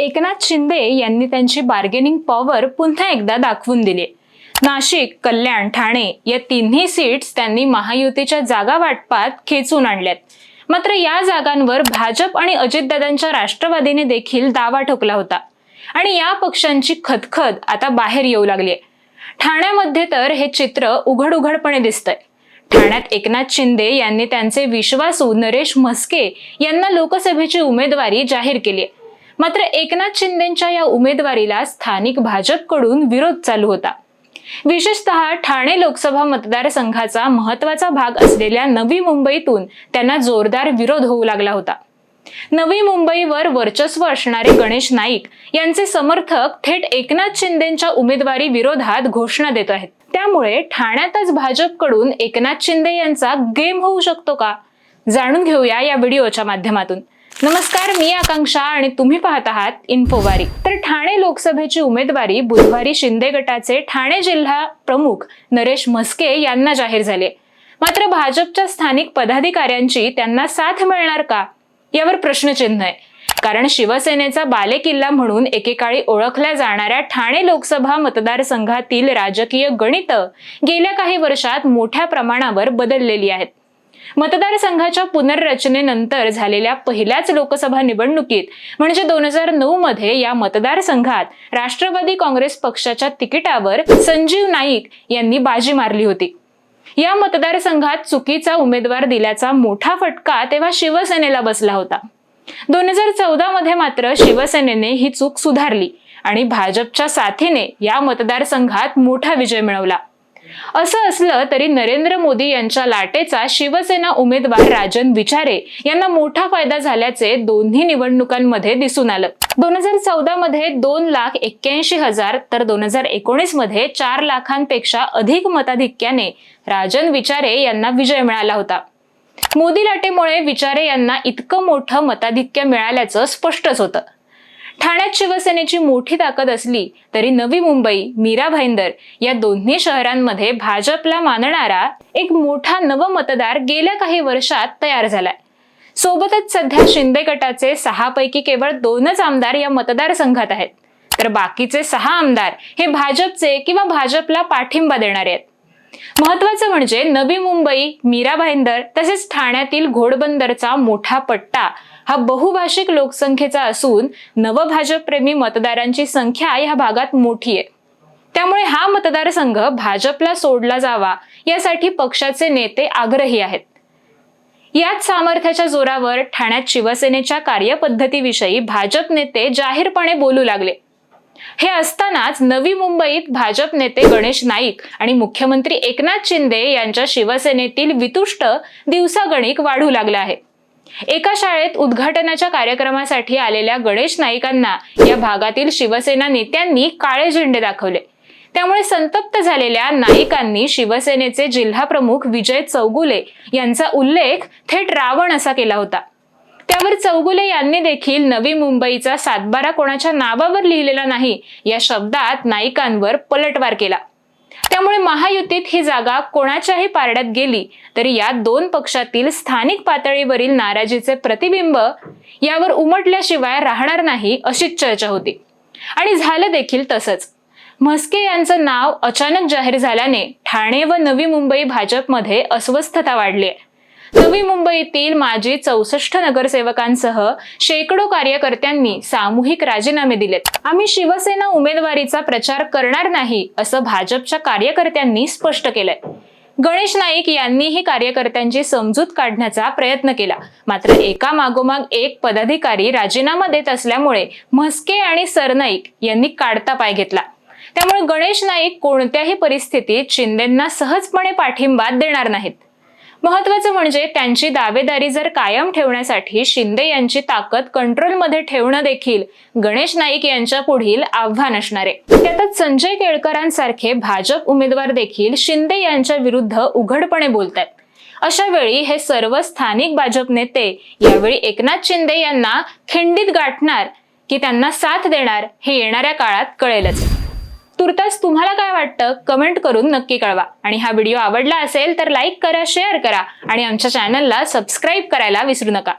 एकनाथ शिंदे यांनी त्यांची bargaining power पुन्हा एकदा दाखवून दिली. नाशिक कल्याण ठाणे या तिन्ही सीट्स त्यांनी महायुतीच्या जागा वाटपात खेचून आणल्यात. मात्र या जागांवर भाजप आणि अजितदादांच्या राष्ट्रवादीने देखील दावा ठोकला होता. आणि या पक्षांची खदखद आता बाहेर येऊ लागली आहे ठाण्यामध्ये तर हे चित्र उघड उघडपणे दिसतंय. ठाण्यात एकनाथ शिंदे यांनी त्यांचे विश्वासू नरेश म्हस्के यांना लोकसभेची उमेदवारी जाहीर केली आहे मात्र एकनाथ शिंदेच्या या उमेदवारीला स्थानिक भाजपकडून विरोध चालू होता. विशेषतः ठाणे लोकसभा मतदारसंघाचा महत्त्वाचा भाग असलेल्या नवी मुंबईतून त्यांना जोरदार विरोध होऊ लागला होता. नवी मुंबईवर वर्चस्व असणारे गणेश नाईक यांचे समर्थक थेट एकनाथ शिंदेच्या उमेदवारी विरोधात घोषणा देत आहेत. त्यामुळे ठाण्यातच भाजपकडून एकनाथ शिंदे यांचा गेम होऊ शकतो का? जाणून घेऊया या व्हिडिओच्या माध्यमातून. नमस्कार मी आकांक्षा आणि तुम्ही पाहत आहात इन्फोवारी तर ठाणे लोकसभेची उमेदवारी बुधवारी शिंदे गटाचे ठाणे जिल्हा प्रमुख नरेश म्हस्के यांना जाहीर झाले. मात्र भाजपच्या स्थानिक पदाधिकाऱ्यांची त्यांना साथ मिळणार का? यावर प्रश्नचिन्ह आहे. कारण शिवसेनेचा बालेकिल्ला म्हणून एकेकाळी ओळखल्या जाणाऱ्या ठाणे लोकसभा मतदारसंघातील राजकीय गणित गेल्या काही वर्षात मोठ्या प्रमाणावर बदललेली आहेत. मतदारसंघाच्या पुनर्रचनेनंतर झालेल्या पहिल्याच लोकसभा निवडणुकीत म्हणजे दोन हजार नऊ मध्ये या मतदारसंघात राष्ट्रवादी काँग्रेस पक्षाच्या तिकिटावर संजीव नाईक यांनी बाजी मारली होती. या मतदारसंघात चुकीचा उमेदवार दिल्याचा मोठा फटका तेव्हा शिवसेनेला बसला होता. दोन हजार चौदा मध्ये मात्र शिवसेनेने ही चूक सुधारली आणि भाजपच्या साथीने या मतदारसंघात मोठा विजय मिळवला. असं असलं तरी नरेंद्र मोदी यांच्या लाटेचा शिवसेना उमेदवार राजन विचारे यांना मोठा फायदा झाल्याचे दोन्ही निवडणुकांमध्ये दिसून आलं. दोन हजार चौदा मध्ये दोन लाख एक्क्याऐंशी हजार तर दोन हजार एकोणीसमध्ये चार लाखांपेक्षा अधिक मताधिक्याने राजन विचारे यांना विजय मिळाला होता. मोदी लाटेमुळे विचारे यांना इतकं मोठं मताधिक्य मिळाल्याचं स्पष्टच होतं. ठाण्यात शिवसेनेची मोठी ताकद असली तरी नवी मुंबई मीरा भाईंदर या दोन्ही शहरांमध्ये भाजपला मानणारा एक मोठा नवमतदार गेल्या काही वर्षात तयार झालाय. सोबतच सध्या शिंदे गटाचे सहा पैकी केवळ दोनच आमदार या मतदारसंघात आहेत. तर बाकीचे सहा आमदार हे भाजपचे किंवा भाजपला पाठिंबा देणारे आहेत. महत्वाचं म्हणजे नवी मुंबई मीरा भाईंदर तसेच ठाण्यातील घोडबंदरचा मोठा पट्टा. हा बहुभाषिक लोकसंख्येचा असून नवभाजपप्रेमी मतदारांची संख्या या भागात मोठी आहे. त्यामुळे हा मतदारसंघ भाजपला सोडला जावा यासाठी पक्षाचे नेते आग्रही आहेत. याच सामर्थ्याच्या जोरावर ठाण्यात शिवसेनेच्या कार्यपद्धतीविषयी भाजप नेते जाहीरपणे बोलू लागले. हे असतानाच नवी मुंबईत भाजप नेते गणेश नाईक आणि मुख्यमंत्री एकनाथ शिंदे यांच्या शिवसेनेतील वितुष्ट दिवसागणिक वाढू लागला आहे. एका शाळेत उद्घाटनाच्या कार्यक्रमासाठी आलेल्या गणेश नाईकांना या भागातील शिवसेना नेत्यांनी काळे झेंडे दाखवले. त्यामुळे संतप्त झालेल्या नाईकांनी शिवसेनेचे जिल्हा प्रमुख विजय चौगुले यांचा उल्लेख थेट रावण असा केला होता. त्यावर चौगुले यांनी देखील नवी मुंबईचा सातबारा कोणाच्या नावावर लिहिलेला नाही या शब्दात नाईकांवर पलटवार केला. त्यामुळे महायुतीत ही जागा कोणाच्याही पारड्यात गेली तरी या दोन पक्षातील स्थानिक पातळीवरील नाराजीचे प्रतिबिंब यावर उमटल्याशिवाय राहणार नाही अशीच चर्चा होती. आणि झालं देखील तसंच. म्हस्के यांचं नाव अचानक जाहीर झाल्याने ठाणे व नवी मुंबई भाजपमध्ये अस्वस्थता वाढली आहे नवी मुंबईतील माजी चौसष्ट नगरसेवकांसह शेकडो कार्यकर्त्यांनी सामूहिक राजीनामे दिलेत. आम्ही शिवसेना उमेदवारीचा प्रचार करणार नाही असं भाजपच्या कार्यकर्त्यांनी स्पष्ट केलंय. गणेश नाईक यांनीही कार्यकर्त्यांची समजूत काढण्याचा प्रयत्न केला. मात्र एका मागोमाग एक पदाधिकारी राजीनामा देत असल्यामुळे म्हस्के आणि सरनाईक यांनी काढता पाय घेतला. त्यामुळे गणेश नाईक कोणत्याही परिस्थितीत शिंदेंना सहजपणे पाठिंबा देणार नाहीत. महत्वाचं म्हणजे त्यांची दावेदारी जर कायम ठेवण्यासाठी शिंदे यांची ताकद कंट्रोलमध्ये ठेवणं देखील. गणेश नाईक यांच्या पुढील आव्हान असणार. आहे त्यातच संजय केळकरांसारखे भाजप उमेदवार देखील शिंदे यांच्या विरुद्ध उघडपणे बोलतात अशा वेळी हे सर्व स्थानिक भाजप नेते यावेळी एकनाथ शिंदे यांना खिंडीत गाठणार की त्यांना साथ देणार हे येणाऱ्या काळात कळेलच. तुर्तास तुम्हाला काय वाटतं? कमेंट करून नक्की कळवा. आणि हा व्हिडिओ आवडला असेल तर लाईक करा शेअर करा आणि आमच्या चॅनलला सबस्क्राईब करायला विसरू नका.